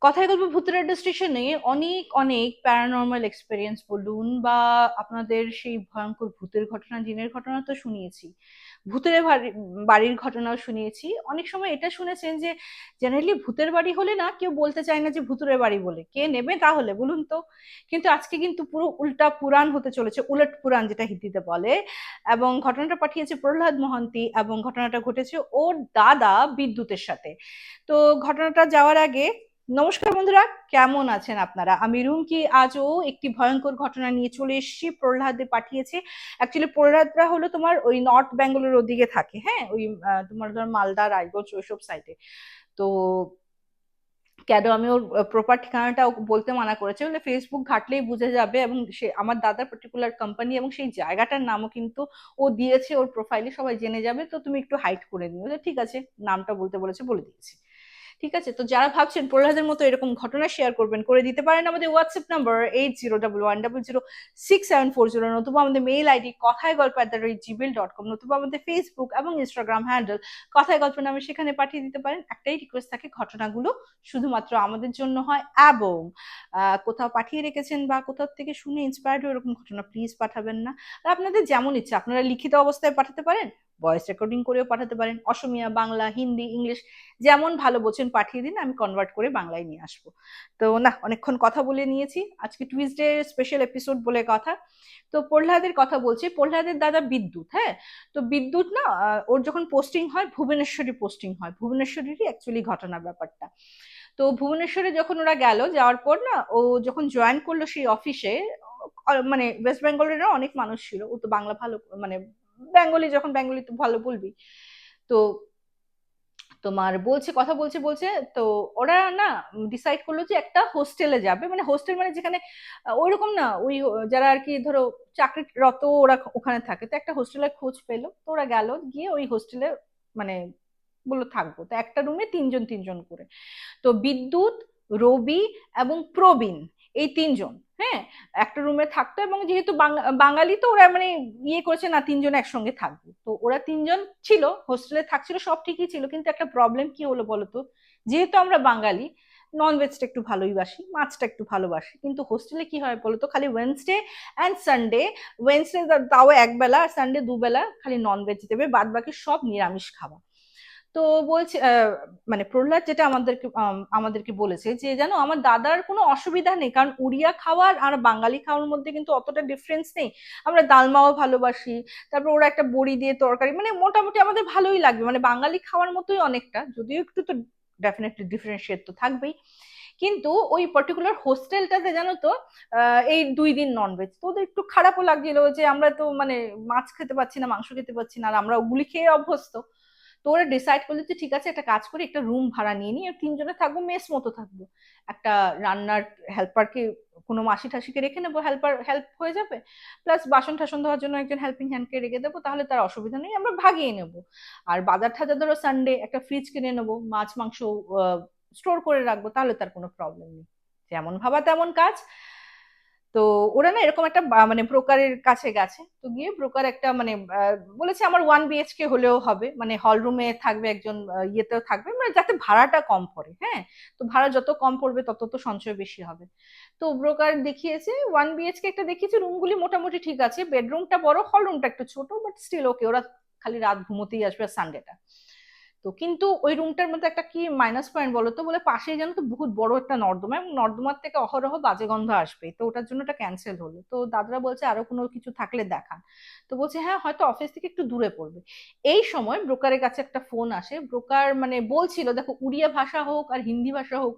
কথায় গল্প ভূতের স্টেশনে অনেক অনেক প্যারানর্মাল এক্সপিরিয়েন্স বলুন বা আপনাদের সেই ভয়ঙ্কর ভূতের ঘটনা, জিনের ঘটনা তো শুনিয়েছি। ভূতের বাড়ি- বাড়ির ঘটনাও শুনিয়েছি। অনেক সময় এটা শুনেছেন যে জেনারেলি ভূতের বাড়ি হলে না কেউ বলতে চায় না যে ভূতুরের বাড়ি বলে। কে নেবে তাহলে বলুন তো? কিন্তু আজকে কিন্তু পুরো উল্টা পুরাণ হতে চলেছে, উলট পুরাণ যেটা হিন্দিতে বলে। এবং ঘটনাটা পাঠিয়েছে প্রহ্লাদ মহান্তি এবং ঘটনাটা ঘটেছে ওর দাদা বিদ্যুতের সাথে। তো ঘটনাটা যাওয়ার আগে নমস্কার বন্ধুরা, কেমন আছেন আপনারা? আমি রুমকি, আজও একটি ভয়ঙ্কর ঘটনা নিয়ে চলে এসেছি, প্রহ্লাদে পাঠিয়েছে। অ্যাকচুয়ালি প্রহ্লাদরা হলো তোমার ওই নর্থ বেঙ্গলের ওদিকে থাকে হ্যাঁ? ওই তোমার ধর মালদা, রায়গঞ্জ, ওইসব সাইডে তো কেন আমি ওর প্রপার ঠিকানাটা বলতে মানা করেছে? বলে ফেসবুক ঘাটলেই বুঝে যাবে এবং সে, আমার দাদার পার্টিকুলার কোম্পানি এবং সেই জায়গাটার নামও কিন্তু ও দিয়েছে, ওর প্রোফাইলে সবাই জেনে যাবে। তো তুমি একটু হাইড করে নিও। ঠিক আছে, নামটা বলতে বলেছে, বলে দিয়েছি। ঠিক আছে? তো যারা ভাবছেন প্রহ্লাদের মতো এরকম ঘটনা শেয়ার করবেন, করে দিতে পারেন আমাদের WhatsApp number eight zero double one double zero six seven four zero নতুবা আমাদের মেইল আইডি কথায় গল্প at the rate Gmail dot com নতুবা আমাদের ফেসবুক এবং ইনস্টাগ্রাম হ্যান্ডেল কথায় গল্প নামে সেখানে পাঠিয়ে দিতে পারেন। একটাই রিকোয়েস্ট থাকে ঘটনাগুলো শুধুমাত্র আমাদের জন্য হয় এবং কোথাও পাঠিয়ে রেখেছেন বা কোথাও থেকে শুনে ইন্সপায়ার্ড হয়ে এরকম ঘটনা প্লিজ পাঠাবেন না। আর আপনাদের যেমন ইচ্ছা, আপনারা লিখিত অবস্থায় পাঠাতে পারেন ভয়েস রেকর্ডিং করেও পাঠাতে পারেন। অসমিয়া, বাংলা, হিন্দি, ইংলিশ যেমন ভালো বোঝেন পাঠিয়ে দিন, আমি কনভার্ট করে বাংলায় নিয়ে আসব। তো না, অনেকক্ষণ কথা বলে নিয়েছি। আজকে টুইসডে স্পেশাল এপিসোড বলে কথা। তো প্রহ্লাদের কথা বলছি। প্রহ্লাদের দাদা বিদ্যুৎ হ্যাঁ? তো বিদ্যুৎ না ওর যখন পোস্টিং হয়, ভুবনেশ্বরী পোস্টিং হয়। ভুবনেশ্বরীরই অ্যাকচুয়ালি ঘটনা ব্যাপারটা। তো ভুবনেশ্বরে যখন ওরা গেল, যাওয়ার পর না, ও যখন জয়েন করল সেই অফিসে মানে ওয়েস্ট বেঙ্গলের অনেক মানুষ ছিল। ও তো বাংলা ভালো মানে বেঙ্গলি, যখন বেঙ্গলি তো ভালো বলবি। তো তোমার বলছে, কথা বলছে বলছে, তো ওরা না ডিসাইড করল যে একটা হোস্টেলে যাবে। মানে হোস্টেল মানে যেখানে ওইরকম না, ওই যারা আর কি ধরো চাকরিরত ওরা ওখানে থাকে। তো একটা হোস্টেলের খোঁজ পেল। তো ওরা গেল, গিয়ে ওই হোস্টেলে মানে বলল, থাকব। তো একটা রুমে তিনজন তিনজন করে। তো বিদ্যুৎ, রবি এবং প্রবীণ। এই তিনজন হ্যাঁ? একটা রুমে থাকতো এবং যেহেতু বাঙালি তো ওরা মানে ইয়ে করেছে না, তিনজন একসঙ্গে থাকবে। তো ওরা তিনজন ছিল হোস্টেলে থাকছিল, সব ঠিকই ছিল, কিন্তু একটা প্রবলেম কি হলো বলতো? যেহেতু আমরা বাঙালি নন ভেজটা একটু ভালোই বাসি, মাছটা একটু ভালোবাসি কিন্তু হোস্টেলে কি হয় বলতো? খালি ওয়েনসডে অ্যান্ড সানডে ওয়েনসডে তাও একবেলা আর সানডে দুবেলা খালি নন ভেজ দেবে বাদ বাকি সব নিরামিষ খাওয়া। তো বলছে মানে প্রহ্লাদ যেটা আমাদেরকে আমাদেরকে বলেছে যে, যেন আমার দাদার কোনো অসুবিধা নেই, কারণ উড়িয়া খাওয়ার আর বাঙালি খাওয়ার মধ্যে কিন্তু অতটা ডিফারেন্স নেই। আমরা ডালমাও ভালোবাসি, তারপর ওরা একটা বড়ি দিয়ে তরকারি মানে মোটামুটি আমাদের ভালোই লাগবে। মানে বাঙালি খাওয়ার মতোই অনেকটা, যদিও একটু তো ডেফিনেটলি ডিফারেন্সিয়েট তো থাকবেই। কিন্তু ওই পার্টিকুলার হোস্টেলটাতে জানো তো এই দুই দিন ননভেজ তো ওদের একটু খারাপও লাগছিল যে, আমরা তো মানে মাছ খেতে পাচ্ছি না, মাংস খেতে পাচ্ছি না, আর আমরা ওগুলি খেয়ে অভ্যস্ত। তো ওরা ডিসাইড করল যে ঠিক আছে, একটা কাজ করি, একটা রুম ভাড়া নিয়ে নিই আর তিনজনে থাকব মেস মতো থাকব। একটা রান্নার হেল্পারকে কোনো মাসি ঠাসিকে রেখে নেব হেল্পার হেল্প হয়ে যাবে। প্লাস বাসন টাসন ধোয়ার জন্য একজন হেল্পিং হ্যান্ডকে রেখে দেবো, তাহলে তার অসুবিধা নেই, আমরা ভাগিয়ে নেব। আর বাজার টাজার ধরো সানডে একটা ফ্রিজ কিনে নেব, মাছ, মাংস স্টোর করে রাখব, তাহলে তার কোনো প্রবলেম নেই। যেমন ভাবা তেমন কাজ। তো ওরা না এরকম একটা মানে ব্রোকারের কাছে গেছে। তো গিয়ে ব্রোকার একটা মানে বলেছে আমার ওয়ান বিএইচকে হলেও হবে। মানে হল রুমে থাকবে একজন ইয়েতেও থাকবে। মানে যাতে ভাড়াটা কম পড়ে হ্যাঁ? তো ভাড়া যত কম পড়বে তত তো সঞ্চয় বেশি হবে। তো ব্রোকার দেখিয়েছে ওয়ান বিএইচকে একটা দেখিয়েছে রুমগুলি মোটামুটি ঠিক আছে। বেডরুমটা বড় হল রুমটা একটু ছোট বাট স্টিল ওকে ওরা খালি রাত ঘুমোতেই আসবে সানডেটা তো কিন্তু ওই রুমটার মধ্যে একটা কি মাইনাস পয়েন্ট বলো তো বলে পাশেই জানো তো বহুত বড় একটা নর্দমা এবং নর্দমার থেকে অহরহ বাজে গন্ধ আসবে। তো ওটার জন্য এটা ক্যান্সেল হলো। তো দাদারা বলছে, আরও কোনো কিছু থাকলে দেখান। তো বলছে হ্যাঁ হয়তো অফিস থেকে একটু দূরে পড়বে। এই সময় ব্রোকারের কাছে একটা ফোন আসে। ব্রোকার মানে বলছিল, দেখো, উড়িয়া ভাষা হোক আর হিন্দি ভাষা হোক,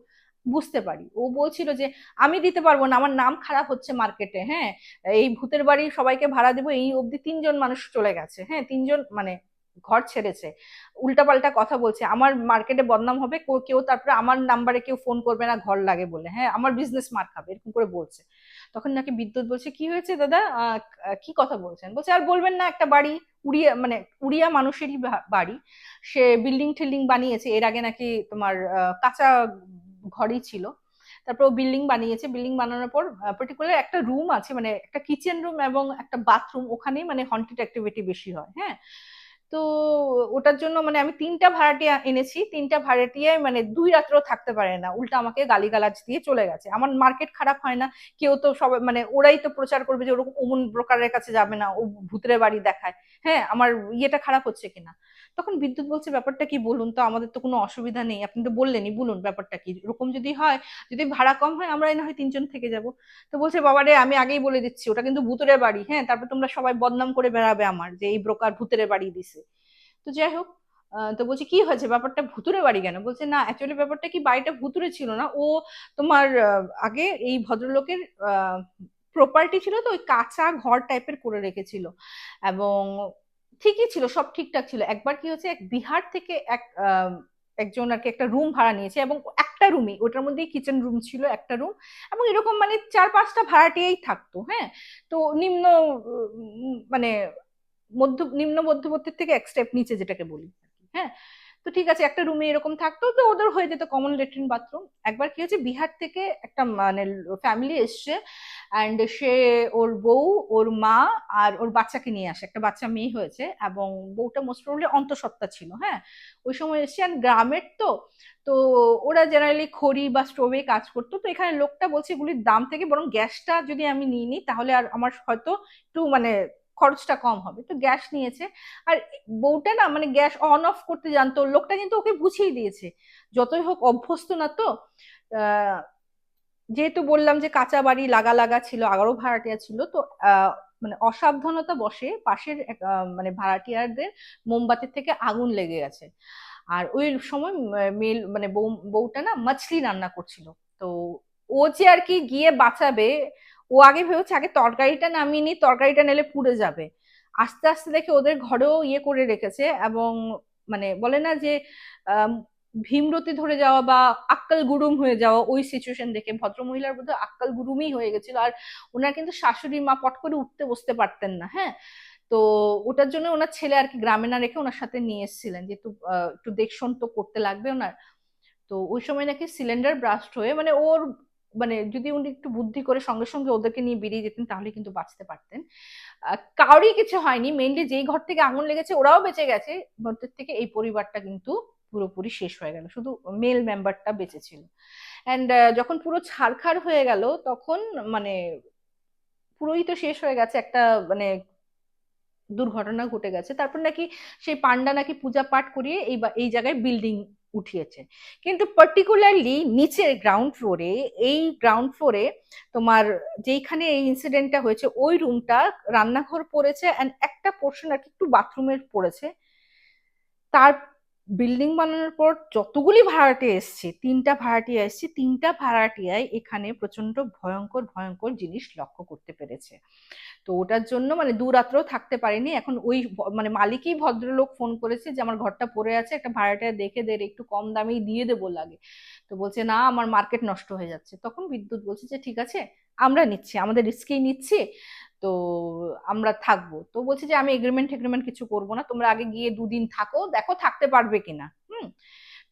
বুঝতে পারি। ও বলছিল যে, আমি দিতে পারব না, আমার নাম খারাপ হচ্ছে মার্কেটে হ্যাঁ? এই ভূতের বাড়ি সবাইকে ভাড়া দেবো, এই অবধি তিনজন মানুষ চলে গেছে। হ্যাঁ তিনজন মানে ঘর ছেড়েছে। উল্টাপাল্টা কথা বলছে, আমার মার্কেটে বদনাম হবে, কেউ তারপরে আমার নাম্বারে কেউ ফোন করবে না, ঘর লাগে বলে। হ্যাঁ আমার বিজনেস মার খাবে এরকম করে বলছে। তখন নাকি বিদ্যুৎ বলছে, কি হয়েছে দাদা? কি কথা বলছেন? বলছে, আর বলবেন না, একটা বাড়ি, উড়িয়া মানে উড়িয়া মানুষেরই বাড়ি। সে বিল্ডিং টিল্ডিং বানিয়েছে, এর আগে নাকি তোমার কাঁচা ঘরই ছিল। তারপর ও বিল্ডিং বানিয়েছে বিল্ডিং বানানোর পর পার্টিকুলার একটা রুম আছে মানে একটা কিচেন রুম এবং একটা বাথরুম ওখানেই মানে হন্টেড অ্যাক্টিভিটি বেশি হয় হ্যাঁ। তো ওটার জন্য মানে আমি তিনটা ভাড়াটিয়া এনেছি, তিনটা ভাড়াটিয়ায় মানে দুই রাত্রেও থাকতে পারে না। উল্টা আমাকে গালিগালাজ দিয়ে চলে গেছে। আমার মার্কেট খারাপ হয় না, কেউ তো সবাই মানে ওরাই তো প্রচার করবে যে ওরকম অমন ব্রোকারের কাছে যাবে না, ও ভূতের বাড়ি দেখায়। হ্যাঁ আমার ইয়েটা খারাপ হচ্ছে কিনা? তখন বিদ্যুৎ বলছে, ব্যাপারটা কি বলুন তো? আমাদের তো কোনো অসুবিধা নেই। আপনি তো বললেনই, বলুন ব্যাপারটা কি? এরকম যদি হয়, যদি ভাড়া কম হয় আমরা না হয় তিনজন থেকে যাব। তো বলছে বাবারে আমি আগেই বলে দিচ্ছি, ওটা কিন্তু ভূতের বাড়ি। হ্যাঁ তারপর তোমরা সবাই বদনাম করে বেড়াবে আমার যে এই ব্রোকার ভূতের বাড়ি দিছে। তো যাই হোক তো বলছি, কি হয়েছে? ব্যাপারটা ভুতুরে বাড়ি কেন? বলছে, না অ্যাকচুয়ালি ব্যাপারটা কি বাড়িটা ভুতুরে ছিল না। ও তোমার আগে এই ভদ্রলোকের প্রপার্টি ছিল তো, ওই কাঁচা ঘর টাইপের করে রেখেছিল। এবং ঠিকই ছিল, সব ঠিকঠাক ছিল। একবার কি হচ্ছে এক বিহার থেকে এক একজন আর কি একটা রুম ভাড়া নিয়েছে এবং একটা রুমই ওটার মধ্যেই কিচেন রুম ছিল একটা রুম এবং এরকম মানে চার পাঁচটা ভাড়াটিয়াই থাকতো হ্যাঁ? তো নিম্ন মানে মধ্য, নিম্ন মধ্যবর্তীর থেকে এক স্টেপ নিচে যেটাকে বলি। হ্যাঁ? তো ঠিক আছে, একটা রুমে এরকম থাকতো, তো ওদের হয়ে যেত কমন লেট্রিন বাথরুম একবার কি হয়েছে, বিহার থেকে একটা মানে ফ্যামিলি এসছে অ্যান্ড সে ওর বউ, ওর মা আর ওর বাচ্চাকে নিয়ে আসে। একটা বাচ্চা মেয়ে হয়েছে, এবং বউটা মোস্ট প্রবলি অন্তঃসত্ত্বা ছিল হ্যাঁ? ওই সময় এসছে আর গ্রামের তো তো ওরা জেনারেলি খড়ি বা স্টোভে কাজ করতো। তো এখানে লোকটা বলছে, এগুলির দাম থেকে বরং গ্যাসটা যদি আমি নিই নিই, তাহলে আর আমার হয়তো একটু মানে খরচটা কম হবে। তো গ্যাস নিয়েছে। আর বউটা না মানে গ্যাস অন অফ করতে জানতো, লোকটা কিন্তু ওকে বুঝিয়ে দিয়েছে। যতই হোক অভ্যস্ত না তো। যেহেতু বললাম যে কাঁচা বাড়ি লাগা লাগা ছিল, আগারও ভাড়াটিয়া ছিল, তো মানে অসাবধানতা বসে পাশের মানে ভাড়াটিয়ারদের মোমবাতির থেকে আগুন লেগে গেছে। আর ওই সময় মেল মানে বউটা না মাছলি রান্না করছিল। তো ও যে আর কি গিয়ে বাঁচাবে ও আগে ভেবেছে, আগে তরকারিটা নামিয়ে নি তরকারিটা নিলে পুড়ে যাবে। আস্তে আস্তে দেখে ওদের ঘরেও ইয়ে করে রেখেছে এবং মানে বলে না যে ভীমরতি ধরে যাওয়া বা আক্কাল গুরুম হয়ে যাওয়া ওই সিচুয়েশন দেখে ভদ্রমহিলার বোধ আক্কাল গুরুমই হয়ে গেছিল। আর ওনার কিন্তু শাশুড়ি মা পট করে উঠতে বসতে পারতেন না হ্যাঁ? তো ওটার জন্য ওনার ছেলে আর কি গ্রামে না রেখে ওনার সাথে নিয়ে এসেছিলেন যেহেতু একটু দেখশন তো করতে লাগবে ওনার। তো ওই সময় নাকি সিলিন্ডার ব্রাস্ট হয়ে মানে ওর মানে যদি উনি একটু বুদ্ধি করে সঙ্গে সঙ্গে ওদেরকে নিয়ে বেরিয়ে যেতেন, তাহলে কিন্তু বাঁচতে পারতেন। কারোরই কিছু হয়নি মেনলি যেই ঘর থেকে আগুন লেগেছে ওরাও বেঁচে গেছে মধ্যে থেকে এই পরিবারটা কিন্তু পুরোপুরি শেষ হয়ে গেল, শুধু মেল মেম্বারটা বেঁচে ছিল অ্যান্ড যখন পুরো ছাড়খাড় হয়ে গেল, তখন মানে পুরোই তো শেষ হয়ে গেছে, একটা মানে দুর্ঘটনা ঘটে গেছে। তারপর নাকি সেই পান্ডা নাকি পূজা পাঠ করিয়ে এই এই জায়গায় বিল্ডিং উঠিয়েছে। কিন্তু পার্টিকুলারলি নিচের গ্রাউন্ড ফ্লোরে এই গ্রাউন্ড ফ্লোরে তোমার যেইখানে এই ইনসিডেন্টটা হয়েছে, ওই রুমটা রান্নাঘর পড়েছে অ্যান্ড একটা পোর্শন আর কি একটু বাথরুমের পড়েছে। তার বিল্ডিং বানানোর পর যতগুলি ভাড়াটে এসছে, তিনটা ভাড়াটিয়া এসছে, তিনটা ভাড়াটিয়ায় এখানে প্রচণ্ড ভয়ঙ্কর ভয়ঙ্কর জিনিস লক্ষ্য করতে পেরেছে। তো ওটার জন্য মানে দু রাত্রেও থাকতে পারিনি, এখন ওই মানে মালিকই ভদ্রলোক ফোন করেছে যে, আমার ঘরটা পড়ে আছে, একটা ভাড়াটিয়া দেখে দে একটু কম দামেই দিয়ে দেবো লাগে। তো বলছে, না, আমার মার্কেট নষ্ট হয়ে যাচ্ছে। তখন বিদ্যুৎ বলছে যে, ঠিক আছে, আমরা নিচ্ছি, আমাদের রিস্কেই নিচ্ছি। তো আমরা থাকব। তো বলছে যে, আমি এগ্রিমেন্ট এগ্রিমেন্ট কিছু করব না। তোমরা আগে গিয়ে দুদিন থাকো, দেখো থাকতে পারবে কিনা। হুম?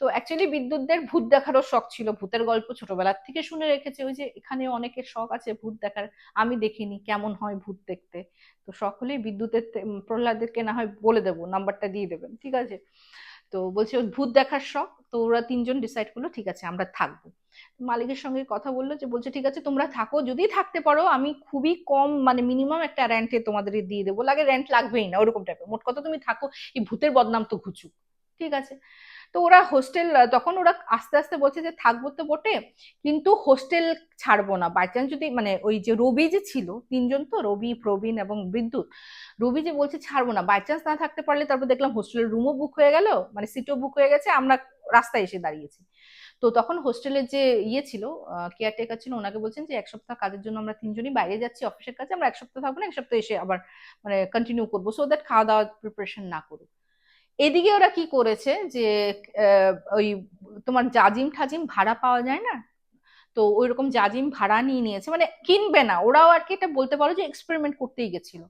তো অ্যাকচুয়ালি বিদ্যুৎদের ভূত দেখারও শখ ছিল। ভূতের গল্প ছোটবেলার থেকে শুনে রেখেছে। ওই যে এখানে অনেকের শখ আছে ভূত দেখার। আমি দেখিনি কেমন হয় ভূত দেখতে। তো হলেই বিদ্যুতের প্রহ্লাদেরকে না হয় বলে দেবো, নাম্বারটা দিয়ে দেবেন, ঠিক আছে? তো বলছে ভূত দেখার শখ, তো ওরা তিনজন ডিসাইড করল, ঠিক আছে, আমরা থাকব। মালিকের সঙ্গে কথা বলল যে, বলছে, ঠিক আছে, তোমরা থাকো, যদি থাকতে পারো, আমি খুবই কম মানে মিনিমাম একটা র্যান্টে তোমাদের দিয়ে দেবো। লাগে র্যান্ট লাগবেই না, ওরকম টাইপের মোট কথা, তুমি থাকো, এই ভূতের বদনাম তো ঘুচুক। ঠিক আছে? তো ওরা হোস্টেল তখন ওরা আস্তে আস্তে বলছে যে, থাকব তো বটে, কিন্তু হোস্টেল ছাড়বো না। বাই চান্স যদি মানে ওই যে রবি যে ছিল, তিনজন তো, রবি, প্রবীণ এবং বিদ্যুৎ, রবি যে বলছে ছাড়বো না বাই চান্স না থাকতে পারলে তারপর দেখলাম হোস্টেলের রুমও বুক হয়ে গেল মানে সিটও বুক হয়ে গেছে, আমরা রাস্তায় এসে দাঁড়িয়েছি। তো তখন হোস্টেলের যে ইয়ে ছিল কেয়ারটেকার ছিল, ওনাকে বলছেন যে, এক সপ্তাহ কাজের জন্য আমরা তিনজনই বাইরে যাচ্ছি অফিসের কাছে আমরা এক সপ্তাহ থাকব না, এক সপ্তাহ এসে আবার মানে কন্টিনিউ করব সো দ্যাট খাওয়া দাওয়ার প্রিপারেশন না করুক। এদিকে ওরা কি করেছে যে ওই তোমার জাজিম ঠাজিম ভাড়া পাওয়া যায় না? তো ওই রকম জাজিম ভাড়া নিয়ে নিয়েছে। মানে কিনবে না, ওরাও আর কি এটা বলতে পারো যে এক্সপেরিমেন্ট করতেই গেছিল।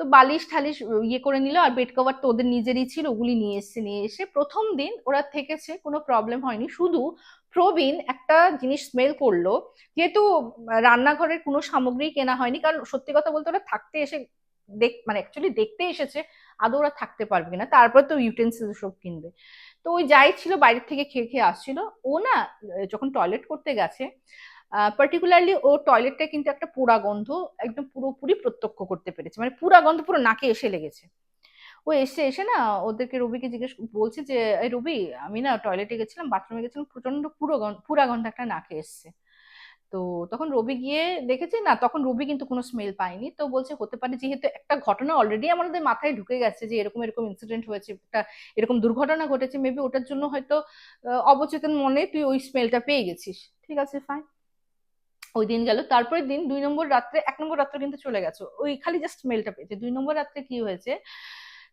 তো বালিশ ঠালিশ ইয়ে করে নিল আর বেড কভার তো ওদের নিজেরই ছিল, ওগুলি নিয়ে এসছে, নিয়ে এসে প্রথম দিন ওরা থেকেছে, কোনো প্রবলেম হয়নি। শুধু প্রবীণ একটা জিনিস স্মেল করল, যেহেতু রান্নাঘরের কোনো সামগ্রী কেনা হয়নি, কারণ সত্যি কথা বলতে ওরা থাকতে এসে দেখ মানে অ্যাকচুয়ালি দেখতে এসেছে, আদৌ ওরা থাকতে পারবে কিনা। তারপর তো ইউটেন্সিল সব কিনবে। তো ওই যাই ছিল, বাইরের থেকে খেয়ে খেয়ে আসছিল। ও না যখন টয়লেট করতে গেছে পার্টিকুলারলি ও টয়লেটটা কিন্তু একটা পোড়া গন্ধ, একদম পুরোপুরি প্রত্যক্ষ করতে পেরেছে। মানে পুরা গন্ধ পুরো নাকে এসে লেগেছে। ও এসে এসে না, ওদেরকে রবিকে জিজ্ঞেস বলছে যে রবি, আমি না টয়লেটে গেছিলাম বাথরুমে গেছিলাম প্রচণ্ড পুরো পুরা গন্ধ একটা নাকে এসছে। তো তখন রবি গিয়ে দেখেছে, না, তখন রবি কিন্তু কোনো স্মেল পায়নি। তো বলছে, হতে পারে যেহেতু একটা ঘটনা অলরেডি আমাদের মাথায় ঢুকে গেছে যে এরকম এরকম ইনসিডেন্ট হয়েছে, একটা এরকম দুর্ঘটনা ঘটেছে মেবি ওটার জন্য হয়তো অবচেতন মনে তুই ওই স্মেলটা পেয়ে গেছিস। ঠিক আছে ফাইন ওই দিন গেল। তারপরের দিন দুই নম্বর রাত্রে, এক নম্বর রাত্রে কিন্তু চলে গেছে। ওই খালি জাস্ট মেলটা পেয়েছে। দুই নম্বর রাত্রে কি হয়েছে?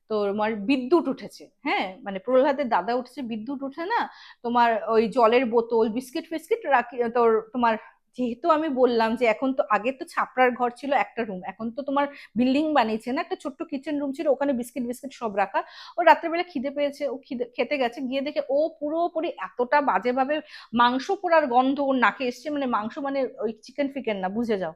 তোমার বিদ্যুৎ উঠেছে হ্যাঁ? মানে প্রহ্লাদের দাদা উঠেছে, বিদ্যুৎ উঠে না, তোমার ওই জলের বোতল, বিস্কিট ফিস্কিট রাখি, তোর, তোমার যেহেতু আমি বললাম যে এখন তো আগে তো ছাপড়ার ঘর ছিল একটা রুম এখন তো তোমার বিল্ডিং বানিয়েছে না, একটা ছোট্ট কিচেন রুম ছিল, ওখানে বিস্কিট বিস্কিট সব রাখা। ও রাত্রেবেলা খিদে পেয়েছে, ও খিদে, খেতে গেছে, গিয়ে দেখে ও পুরোপুরি এতটা বাজেভাবে মাংস পোড়ার গন্ধ ওর নাকে এসছে মানে মাংস মানে ওই চিকেন ফিকেন না, বুঝে যাও।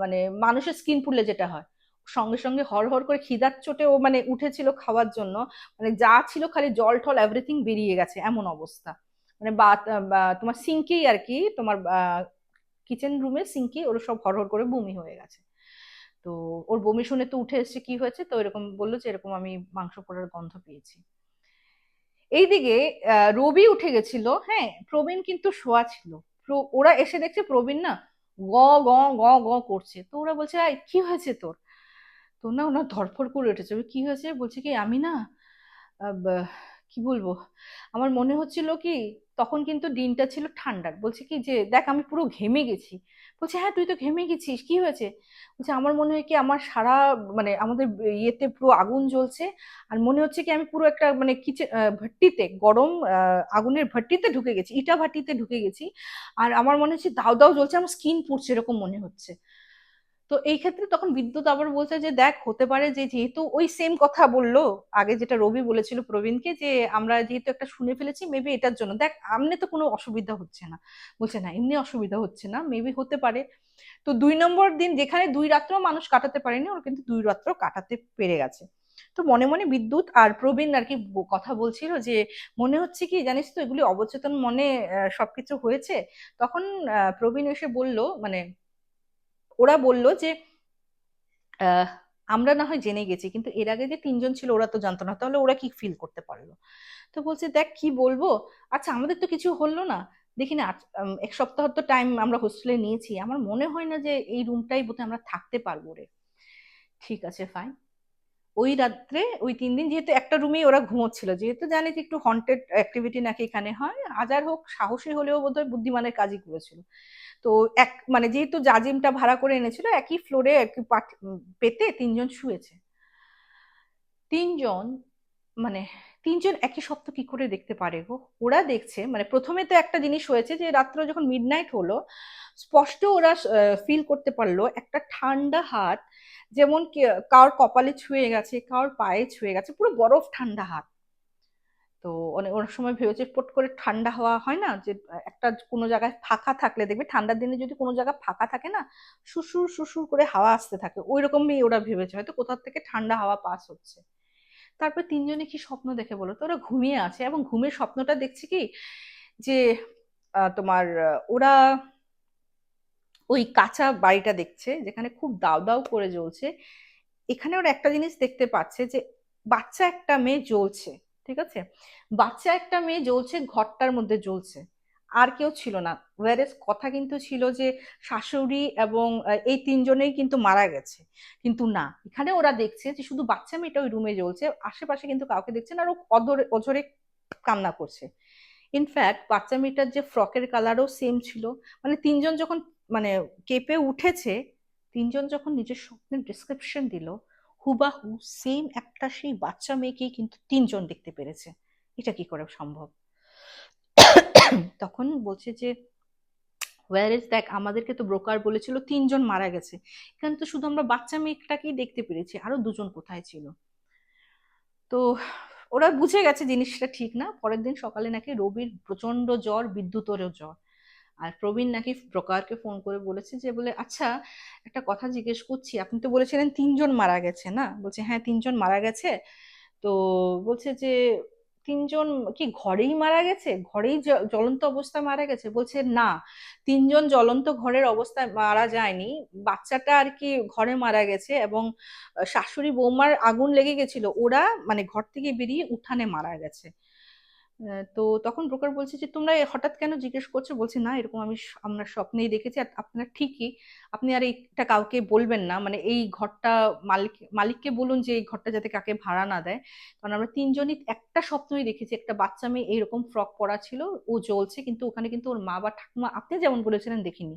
মানে মানুষের স্কিন পুড়লে যেটা হয়। সঙ্গে সঙ্গে হর হর করে খিদার চোটে ও মানে উঠেছিল খাওয়ার জন্য। মানে যা ছিল খালি জল টল এভরিথিং বেরিয়ে গেছে, এমন অবস্থা। মানে বা, তোমার সিঙ্কেই আর কি, তোমার কিচেন রুমে সিঙ্কি ওর সব হর করে বমি হয়ে গেছে। তো ওর বমি শুনে তো উঠে এসছে, কি হয়েছে? তো এরকম বলল যে এরকম আমি মাংস পোড়ার গন্ধ পেয়েছি। এইদিকে রবি উঠে গেছিল হ্যাঁ? প্রবীণ কিন্তু শোয়া ছিল। ওরা এসে দেখছে প্রবীণ না গ গ গ গ করছে। তো ওরা বলছে কি হয়েছে তোর? তো না, ওনার ধরফড় করে উঠেছে। কি হয়েছে? বলছে কি, আমি না কি বলব? আমার মনে হচ্ছিল কি, তখন কিন্তু দিনটা ছিল ঠান্ডার বলছে কি যে, দেখ, আমি পুরো ঘেমে গেছি। বলছে হ্যাঁ তুই তো ঘেমে গেছিস, কি হয়েছে? বলছে, আমার মনে হয় কি, আমার সারা মানে আমাদের ইয়েতে পুরো আগুন জ্বলছে। আর মনে হচ্ছে কি, আমি পুরো একটা মানে কিচেন ভাট্টিতে গরম আগুনের ভাট্টিতে ঢুকে গেছি, ইটা ভাট্টিতে ঢুকে গেছি। আর আমার মনে হচ্ছে দাও দাও জ্বলছে, আমার স্কিন পুড়ছে, এরকম মনে হচ্ছে। তো এই ক্ষেত্রে তখন বিদ্যুৎ আবার বলছে যে, দেখ, হতে পারে যে যেহেতু ওই সেম কথা বলল, আগে যেটা রবি বলেছিল প্রবীণকে যে, আমরা যেহেতু একটা শুনে ফেলেছি মেবি এটার জন্য। দেখ, আমনে তো কোনো অসুবিধা হচ্ছে না। বলছে, না, এমনি অসুবিধা হচ্ছে না মেবি হতে পারে। তো দুই নম্বর দিন যেখানে দুই রাত্র মানুষ কাটাতে পারেনি, ওর কিন্তু দুই রাত্র কাটাতে পেরে গেছে। তো মনে মনে বিদ্যুৎ আর প্রবীণ আর কি কথা বলছিল যে, মনে হচ্ছে কি জানিস তো, এগুলি অবচেতন মনে সবকিছু হয়েছে? তখন প্রবীণ এসে বলল মানে ওরা বলল যে আমরা না হয় জেনে গেছি, কিন্তু এর আগে যে তিনজন ছিল ওরা তো জানতো না, তাহলে ওরা কি ফিল করতে পারল? তো বলছে, দেখ, কি বলব? আচ্ছা আমাদের তো কিছু হলো না। দেখি না এক সপ্তাহ তো টাইম আমরা হোস্টেলে নিয়েছি। আমার মনে হয় না যে এই রুমটাই বোধহয় আমরা থাকতে পারব রে। ঠিক আছে ফাইন ওই রাত্রে, ওই তিন দিন যেহেতু একটা রুমেই ওরা ঘুমোচ্ছিল, যেহেতু জানে যে একটু হন্টেড অ্যাক্টিভিটি নাকি এখানে হয় হাজার হোক, সাহসী হলেও বোধহয় বুদ্ধিমানের কাজই করেছিল। তো এক মানে যেহেতু জাজিমটা ভাড়া করে এনেছিল, একই ফ্লোরে একই পেতে তিনজন শুয়েছে। তিনজন মানে তিনজন একই সপ্ত কি করে দেখতে পারে গো? ওরা দেখছে মানে প্রথমে তো একটা জিনিস হয়েছে যে রাত্রে যখন মিডনাইট হলো, স্পষ্ট ওরা ফিল করতে পারল একটা ঠান্ডা হাত, যেমন কার কপালে ছুঁয়ে গেছে, কার পায়ে ছুঁয়ে গেছে, পুরো বরফ ঠান্ডা হাত। তো অনেক অনেক সময় ভেবেছে পট করে ঠান্ডা হওয়া হয় না? যে, একটা কোনো জায়গায় ফাঁকা থাকলে দেখবে ঠান্ডার দিনে যদি কোনো জায়গা ফাঁকা থাকে না সুসুর সুসুর করে হাওয়া আসতে থাকে। ওই রকমই ওরা ভেবেছে, হয়তো কোথাও থেকে ঠান্ডা হাওয়া পাস হচ্ছে। তারপর তিনজনে কি স্বপ্ন দেখে বলো তো? ওরা ঘুমিয়ে আছে এবং ঘুমের স্বপ্নটা দেখছে কি? যে তোমার ওরা ওই কাঁচা বাড়িটা দেখছে যেখানে খুব দাও দাও করে জ্বলছে। এখানে ওরা একটা জিনিস দেখতে পাচ্ছে যে, বাচ্চা একটা মেয়ে জ্বলছে, ঠিক আছে? বাচ্চা একটা মেয়ে জ্বলছে, ঘরটার মধ্যে জ্বলছে। আর কেউ ছিল না। ওয়ারেস কথা কিন্তু ছিল যে শাশুড়ি এবং এই তিনজনেই কিন্তু মারা গেছে। কিন্তু না, এখানে ওরা দেখছে যে শুধু বাচ্চা মেয়েটা ওই রুমে জ্বলছে, আশেপাশে কিন্তু কাউকে দেখছে না, আর অদরে অজরে কান্না করছে। ইনফ্যাক্ট বাচ্চা মেয়েটার যে ফ্রকের কালারও সেম ছিল। মানে তিনজন যখন মানে কেঁপে উঠেছে, তিনজন যখন নিজের স্বপ্নের ডিসক্রিপশন দিল, হুবাহু সেম একটা সেই বাচ্চা মেয়েকেই কিন্তু তিনজন দেখতে পেরেছে। এটা কি করে সম্ভব? তখন বলছে যে ওয়ার ইজ দেখ, আমাদেরকে তো ব্রোকার বলেছিল তিনজন মারা গেছে। এখানে তো শুধু আমরা বাচ্চা মেয়েটাকেই দেখতে পেরেছি, আরও দুজন কোথায় ছিল? তো ওরা বুঝে গেছে জিনিসটা ঠিক না। পরের দিন সকালে নাকি রবির প্রচণ্ড জ্বর, বিদ্যুতেরও জ্বর। আর প্রবীণ নাকি ব্রোকারকে ফোন করে বলেছে যে, বলে আচ্ছা একটা কথা জিজ্ঞেস করছি। আপনি তো বলেছিলেন তিনজন মারা গেছে না? বলছে হ্যাঁ তিনজন মারা গেছে। তো বলছে যে তিনজন কি ঘরেই মারা গেছে? ঘরেই জ্বলন্ত অবস্থায় মারা গেছে? বলছে, না, তিনজন জ্বলন্ত ঘরের অবস্থায় মারা যায়নি। বাচ্চাটা আর কি ঘরে মারা গেছে এবং শাশুড়ি বৌমার আগুন লেগে গেছিল। ওরা মানে ঘর থেকে বেরিয়ে উঠানে মারা গেছে। তো তখন ব্রোকার বলছে যে, তোমরা হঠাৎ কেন জিজ্ঞেস করছ? বলছে, না, এরকম আমি আমরা স্বপ্নেই দেখেছি আর আপনারা ঠিকই। আপনি আর এইটা কাউকে বলবেন না। মানে এই ঘরটা মালিক, মালিককে বলুন যে এই ঘরটা যাতে কাকে ভাড়া না দেয়। কারণ আমরা তিনজনই একটা স্বপ্নই দেখেছি। একটা বাচ্চা মেয়ে এইরকম ফ্রক পরা ছিল, ও জ্বলছে। কিন্তু ওখানে কিন্তু ওর মা বা ঠাকুমা, আপনি যেমন বলেছিলেন দেখিনি।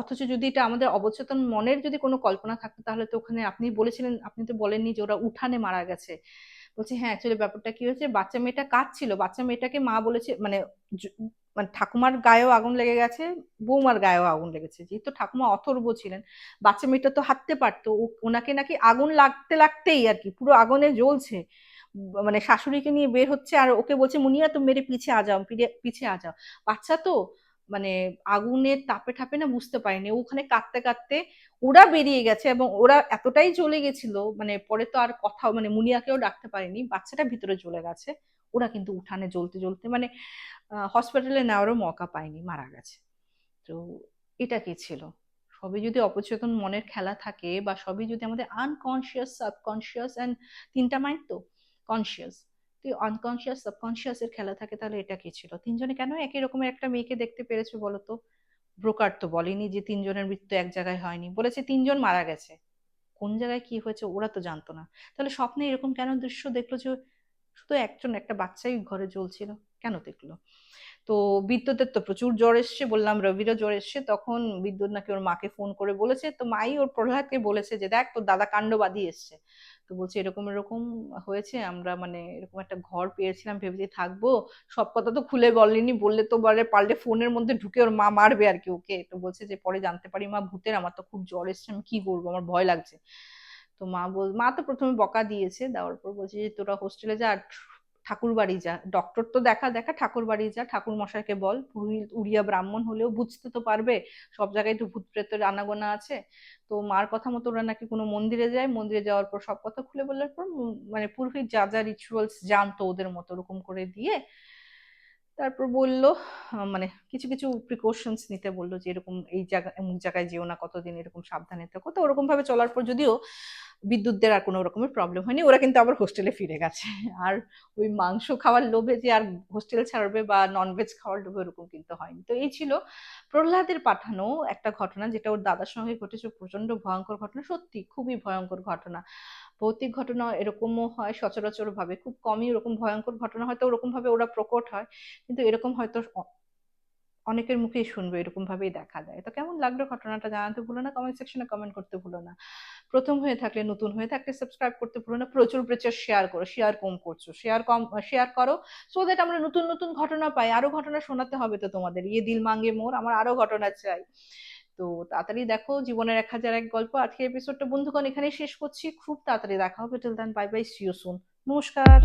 অথচ যদি এটা আমাদের অবচেতন মনের যদি কোনো কল্পনা থাকতো, তাহলে তো ওখানে আপনি বলেছিলেন, আপনি তো বলেননি যে ওরা উঠানে মারা গেছে। বলছি হ্যাঁ অ্যাকচুয়ালি ব্যাপারটা কি হয়েছে? বাচ্চা মেয়েটা কাঁদছিল। বাচ্চা মেয়েটাকে মা বলেছে মানে মানে ঠাকুমার গায়েও আগুন লেগে গেছে, বৌমার গায়েও আগুন লেগেছে। যেহেতু ঠাকুমা অথর্ব ছিলেন, বাচ্চা মেয়েটা তো হাঁটতে পারতো। ওনাকে নাকি আগুন লাগতে লাগতেই আর কি, পুরো আগুনে জ্বলছে। মানে শাশুড়িকে নিয়ে বের হচ্ছে আর ওকে বলছে, মুনিয়া, তুমি মেরে পিছে আ যাও পিছে আ যাও। বাচ্চা তো মানে আগুনের তাপে ঠাপে না বুঝতে পারেনি। ওখানে কাঁদতে কাঁদতে ওরা বেরিয়ে গেছে এবং ওরা এতটাই জ্বলে গেছিল মানে পরে তো আর কথা মানে মুনিয়াকেও ডাকতে পারেনি, বাচ্চাটা ভিতরে জ্বলে গেছে। ওরা কিন্তু উঠানে জ্বলতে জ্বলতে মানে হসপিটালে নেওয়ারও মকা পায়নি, মারা গেছে। তো এটা কি ছিল? সবই যদি অপচেতন মনের খেলা থাকে বা সবই যদি আমাদের আনকনসিয়াস সাবকনসিয়াস অ্যান্ড তিনটা মাইন্ড তো কনসিয়াস তুই আনকনসিয়াস সাবকনসিয়াস এর খেলা থাকে, তাহলে এটা কি ছিল? তিনজনে কেন একই রকমের একটা মেয়েকে দেখতে পেরেছ বলো তো ব্রোকার তো বলেনি যে তিনজনের মৃত্যু এক জায়গায় হয়নি। বলেছে তিনজন মারা গেছে। কোন জায়গায় কি হয়েছে ওরা তো জানতো না। তাহলে স্বপ্নে এরকম কেন দৃশ্য দেখল যে শুধু একজন, একটা বাচ্চাই ঘরে জ্বলছিল? কেন দেখল? তো বিদ্যুতের তো প্রচুর জ্বর এসছে, বললাম রবিরও জ্বর এসছে। তখন বিদ্যুৎ নাকি ওর মাকে ফোন করে বলেছে, তো মাই ওর প্রহ্লাদকে বলেছে যে, দেখ তোর দাদা কাণ্ডবাদী এসছে। তো বলছে এরকম এরকম হয়েছে, আমরা মানে এরকম একটা ঘর পেয়েছিলাম, ভেবেছি থাকব। সব কথা তো খুলে বলেনি, বললে তো বলে পাল্টে ফোনের মধ্যে ঢুকে ওর মা মারবে আর কি ওকে। তো বলছে যে পরে জানতে পারি, মা, ভূতের, আমার তো খুব জ্বর এসছে, আমি কি করব? আমার ভয় লাগছে। তো মা বল, মা তো প্রথমে বকা দিয়েছে, দেওয়ার পর বলছে যে, তোরা হোস্টেলে যা ঠাকুর বাড়ি যা। ডক্টর তো দেখা দেখা ঠাকুর বাড়ি যা। ঠাকুর মশাইকে বল, পুরোহিত উড়িয়া ব্রাহ্মণ হলেও বুঝতে তো পারবে, সব জায়গায় তো ভূত প্রেতের আনাগোনা আছে। তো মার কথা মতো ওরা নাকি কোনো মন্দিরে যায়, মন্দিরে যাওয়ার পর সব কথা খুলে বলার পর মানে পুরোহিত যা যা রিচুয়ালস জানতো ওদের মতো ওরকম করে দিয়ে তারপর বলল মানে কিছু কিছু প্রিকশনস নিতে বলল যে এরকম এই জায়গা এমুক জায়গায় যেও না, কতদিন এরকম সাবধানে থাকো। তো ওরকম ভাবে চলার পর যদিও বিদ্যুৎদের আর কোনো রকমের প্রবলেম হয়নি, ওরা কিন্তু আবার হোস্টেলে ফিরে গেছে। আর ওই মাংস খাওয়ার লোভে যে আর হোস্টেল ছাড়বে বা ননভেজ খাওয়ার লোভে ওরকম কিন্তু হয়নি। তো এই ছিল প্রহ্লাদের পাঠানো একটা ঘটনা, যেটা ওর দাদার সঙ্গে ঘটেছে প্রচণ্ড ভয়ঙ্কর ঘটনা, সত্যি খুবই ভয়ঙ্কর ঘটনা। ভৌতিক ঘটনা এরকমও হয় সচরাচর ভাবে খুব কমই ওরকম ভয়ঙ্কর ঘটনা হয়তো ওরকম ভাবে ওরা প্রকট হয়, কিন্তু এরকম হয়তো অনেকের মুখেই শুনবে এরকম ভাবেই দেখা যায়। তো কেমন লাগল ঘটনাটা জানাতে ভুলো না? কমেন্ট সেকশনে কমেন্ট করতে ভুলো না। প্রথম হয়ে থাকলে, নতুন হয়ে থাকলে সাবস্ক্রাইব করতে ভুলো না। প্রচুর প্রচুর শেয়ার করো শেয়ার কম করছ শেয়ার কম শেয়ার করো সো দ্যাট আমরা নতুন নতুন ঘটনা পাই। আরও ঘটনা শোনাতে হবে তো তোমাদের। ইয়ে দিল মাঙ্গে মোর, আমার আরও ঘটনা চাই। তো তাড়াতাড়ি দেখো জীবনের এক হাজার এক গল্প। আজকের এপিসোডটা বন্ধুগণ এখানে শেষ করছি। খুব তাড়াতাড়ি দেখা হবে। Till then bye bye see you soon নমস্কার।